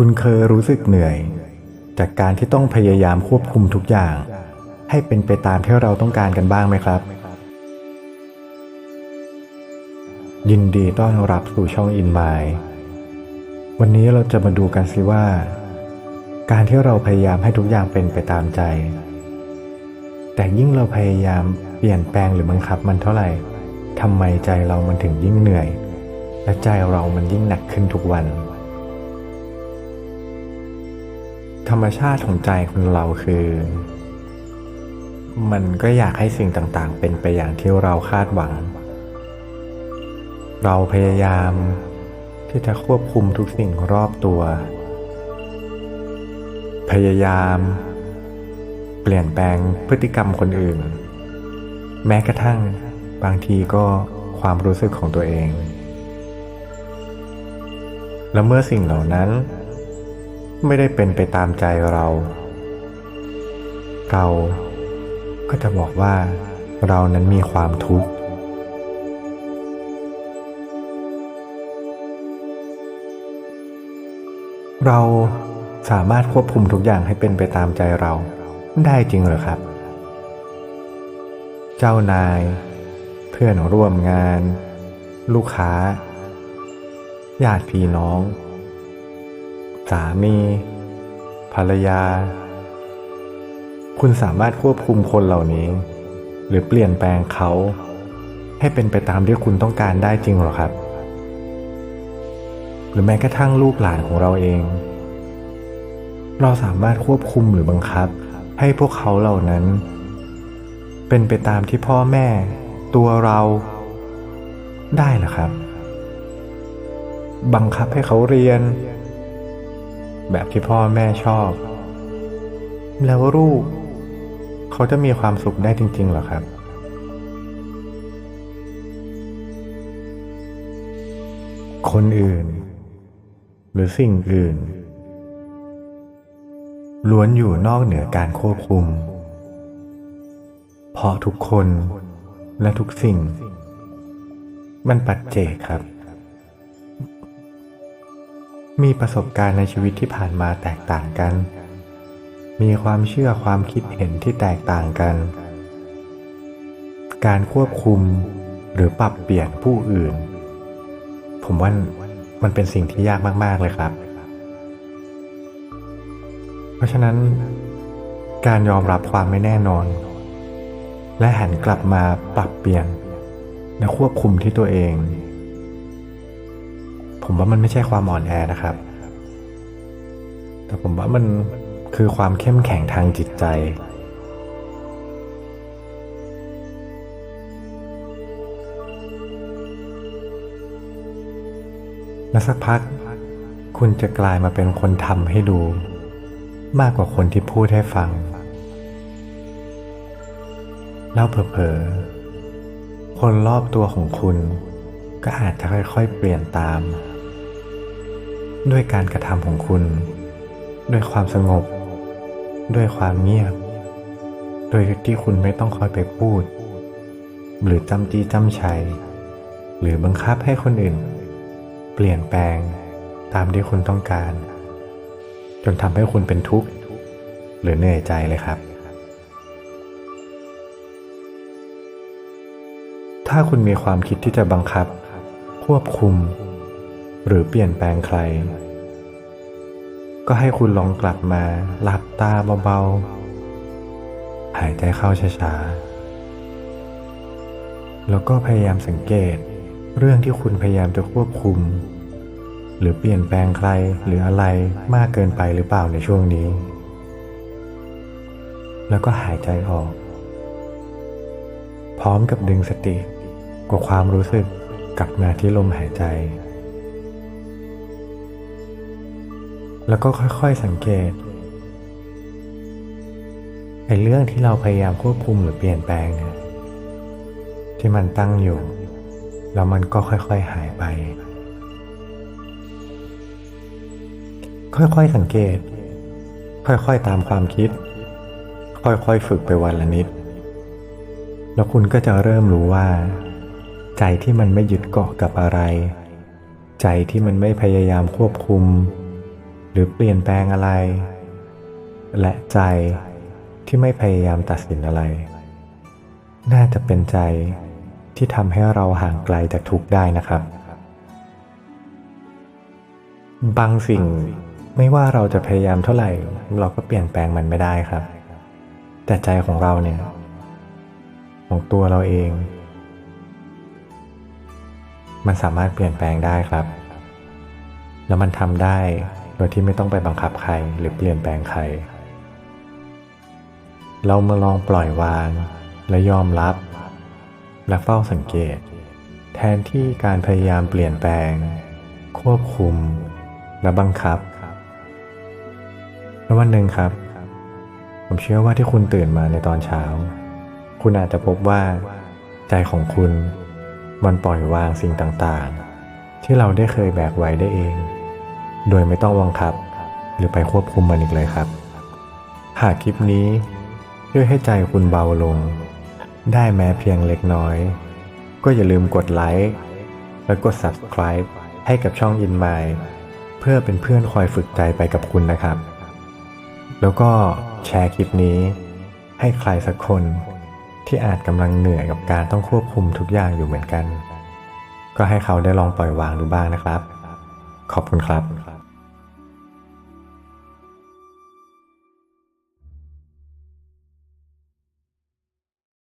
คุณเคยรู้สึกเหนื่อย จากการที่ต้องพยายามควบคุมทุกอย่าง ให้เป็นไปตามที่เราต้องการกันบ้างไหมครับ ยินดีต้อนรับสู่ช่องอินไมวันนี้เราจะมาดูกันสิว่า การที่เราพยายามให้ทุกอย่างเป็นไปตามใจ แต่ยิ่งเราพยายามเปลี่ยนแปลงหรือบังคับมันเท่าไหร่ทำไมใจเรามันถึงยิ่งเหนื่อย และใจเรามันยิ่งหนักขึ้นทุกวัน ธรรมชาติของใจคนเราคือ มันก็อยากให้สิ่งต่างๆ เป็นไปอย่างที่เราคาดหวัง เราพยายามที่จะควบคุมทุกสิ่งรอบตัว พยายาม เปลี่ยนแปลงพฤติกรรมคนอื่น แม้กระทั่งบางทีก็ความรู้สึกของตัวเอง และเมื่อสิ่งเหล่านั้น ไม่ได้เป็นไปตามใจเรา เราก็จะบอกว่าเรานั้นมีความทุกข์ เราสามารถควบคุมทุกอย่างให้เป็นไปตามใจเราได้จริงหรือครับ เจ้านาย เพื่อนร่วมงาน ลูกค้าญาติพี่น้อง สามี ภรรยา คุณสามารถควบคุมคนเหล่านี้ หรือเปลี่ยนแปลงเขา ให้เป็นไปตามที่คุณต้องการได้จริงหรอครับ หรือแม้กระทั่งลูกหลานของเราเอง เราสามารถควบคุมหรือบังคับ ให้พวกเขาเหล่านั้น เป็นไปตามที่พ่อแม่ ตัวเราได้หรอครับ บังคับให้เขาเรียน แบบที่พ่อแม่ชอบ แล้วลูกเขาจะมีความสุขได้จริงๆหรอครับ คนอื่น หรือสิ่งอื่น ล้วนอยู่นอกเหนือการควบคุม เพราะทุกคนและทุกสิ่ง มันปัจเจกครับ มีประสบการณ์ในชีวิตที่ผ่านมาแตกต่างกัน มีความเชื่อความคิดเห็นที่แตกต่างกัน การควบคุมหรือปรับเปลี่ยนผู้อื่น ผมว่ามันเป็นสิ่งที่ยากมาก ๆ เลยครับ เพราะฉะนั้น การยอมรับความไม่แน่นอน และหันกลับมาปรับเปลี่ยน และควบคุมที่ตัวเอง ผมว่ามันไม่ใช่ความอ่อนแอนะครับ แต่ผมว่ามันคือความเข้มแข็งทางจิตใจ และสักพัก คุณจะกลายมาเป็นคนทำให้ดู มากกว่าคนที่พูดให้ฟัง แล้วเผลอๆคนรอบตัวของคุณก็อาจจะค่อยๆเปลี่ยนตาม ด้วยการกระทำของคุณ ด้วยความสงบ ด้วยความเงียบ โดยที่คุณไม่ต้องคอยไปพูด หรือจำจี้จำชัย หรือบังคับให้คนอื่น เปลี่ยนแปลงตามที่คุณต้องการ จนทำให้คุณเป็นทุกข์ หรือเหนื่อยใจเลยครับ ถ้าคุณมีความคิดที่จะบังคับ ควบคุม หรือเปลี่ยนแปลงใคร ก็ให้คุณลองกลับมาหลับตาเบาๆ หายใจเข้าช้าๆ แล้วก็พยายามสังเกตเรื่องที่คุณพยายามจะควบคุม หรือเปลี่ยนแปลงใครหรืออะไรมากเกินไปหรือเปล่าในช่วงนี้ แล้วก็หายใจออก พร้อมกับดึงสติกว่าความรู้สึกกลับมาที่ลมหายใจ แล้วก็ค่อยๆสังเกตไอ้เรื่องที่เราพยายามควบคุมหรือเปลี่ยนแปลงเนี่ยที่มันตั้งอยู่ แล้วมันก็ค่อยๆหายไป ค่อยๆสังเกต ค่อยๆตามความคิด ค่อยๆฝึกไปวันละนิด แล้วคุณก็จะเริ่มรู้ว่า ใจที่มันไม่ยึดเกาะกับอะไร ใจที่มันไม่พยายามควบคุม รือเปลี่ยนแปลงอะไร และใจที่ไม่พยายามตัดสินอะไร น่าจะเป็นใจที่ทำให้เราห่างไกลจากทุกข์ได้นะครับ บางสิ่งไม่ว่าเราจะพยายามเท่าไหร่ เราก็เปลี่ยนแปลงมันไม่ได้ครับ แต่ใจของเราเนี่ย ของตัวเราเอง มันสามารถเปลี่ยนแปลงได้ครับ แล้วมันทำได้ โดยที่ไม่ต้องไปบังคับใครหรือเปลี่ยนแปลงใคร เรามาลองปล่อยวาง และยอมรับ และเฝ้าสังเกต แทนที่การพยายามเปลี่ยนแปลง ควบคุม และบังคับแล้ววันหนึ่งครับ ผมเชื่อว่าที่คุณตื่นมาในตอนเช้า คุณอาจจะพบว่า ใจของคุณมันปล่อยวางสิ่งต่างๆ ที่เราได้เคยแบกไว้ได้เอง โดยไม่ต้องบังคับ หรือไปควบคุมมันอีกเลยครับ หากคลิปนี้ช่วยให้ใจคุณเบาลง ได้แม้เพียงเล็กน้อย ก็อย่าลืมกดไลค์และกด subscribe ให้กับช่อง In Mind เพื่อเป็นเพื่อนคอยฝึกใจไปกับคุณนะครับ แล้วก็แชร์คลิปนี้ ให้ใครสักคนที่อาจกำลังเหนื่อยกับการต้องควบคุมทุกอย่างอยู่เหมือนกัน ก็ให้เขาได้ลองปล่อยวางดูบ้างนะครับ ขอบคุณครับ